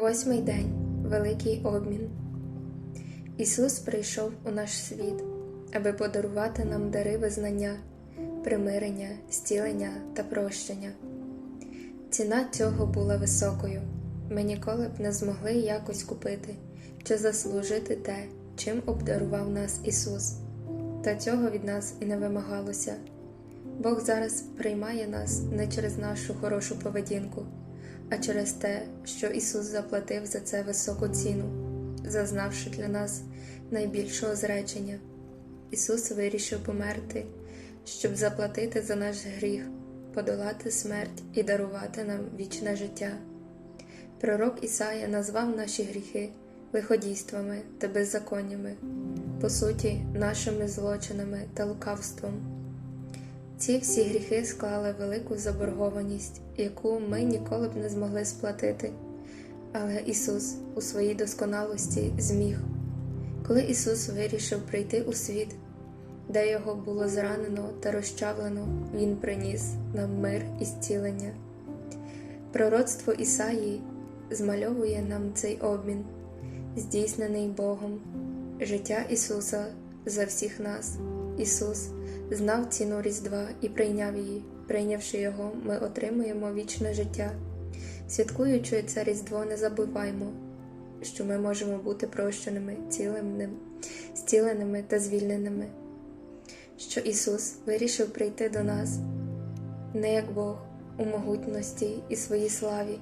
Восьмий день Великий обмін. Ісус прийшов у наш світ, аби подарувати нам дари визнання, примирення, зцілення та прощення. Ціна цього була високою. Ми ніколи б не змогли якось купити чи заслужити те, чим обдарував нас Ісус. Та цього від нас і не вимагалося. Бог зараз приймає нас не через нашу хорошу поведінку, а через те, що Ісус заплатив за це високу ціну, зазнавши для нас найбільшого зречення. Ісус вирішив померти, щоб заплатити за наш гріх, подолати смерть і дарувати нам вічне життя. Пророк Ісая назвав наші гріхи лиходійствами та беззаконнями, по суті, нашими злочинами та лукавством. Ці всі гріхи склали велику заборгованість, яку ми ніколи б не змогли сплатити. Але Ісус у своїй досконалості зміг. Коли Ісус вирішив прийти у світ, де його було зранено та розчавлено, Він приніс нам мир і зцілення. Пророцтво Ісаї змальовує нам цей обмін, здійснений Богом, життя Ісуса за всіх нас. Ісус знав ціну Різдва і прийняв її. Прийнявши його, ми отримуємо вічне життя. Святкуючи це Різдво, не забуваймо, що ми можемо бути прощеними, ціленими, зціленими та звільненими, що Ісус вирішив прийти до нас не як Бог у могутності і своїй славі,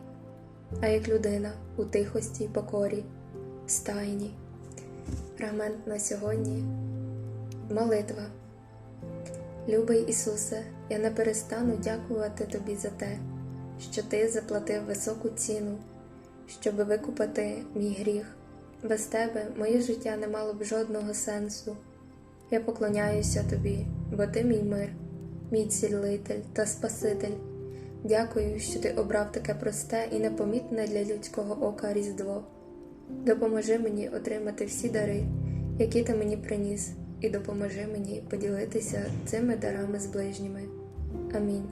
а як людина у тихості й покорі, стайні. Фрагмент на сьогодні молитва. Любий Ісусе, я не перестану дякувати Тобі за те, що Ти заплатив високу ціну, щоб викупити мій гріх. Без Тебе моє життя не мало б жодного сенсу. Я поклоняюся Тобі, бо Ти мій мир, мій цілитель та Спаситель. Дякую, що Ти обрав таке просте і непомітне для людського ока Різдво. Допоможи мені отримати всі дари, які ти мені приніс, і допоможи мені поділитися цими дарами з ближніми. Амінь.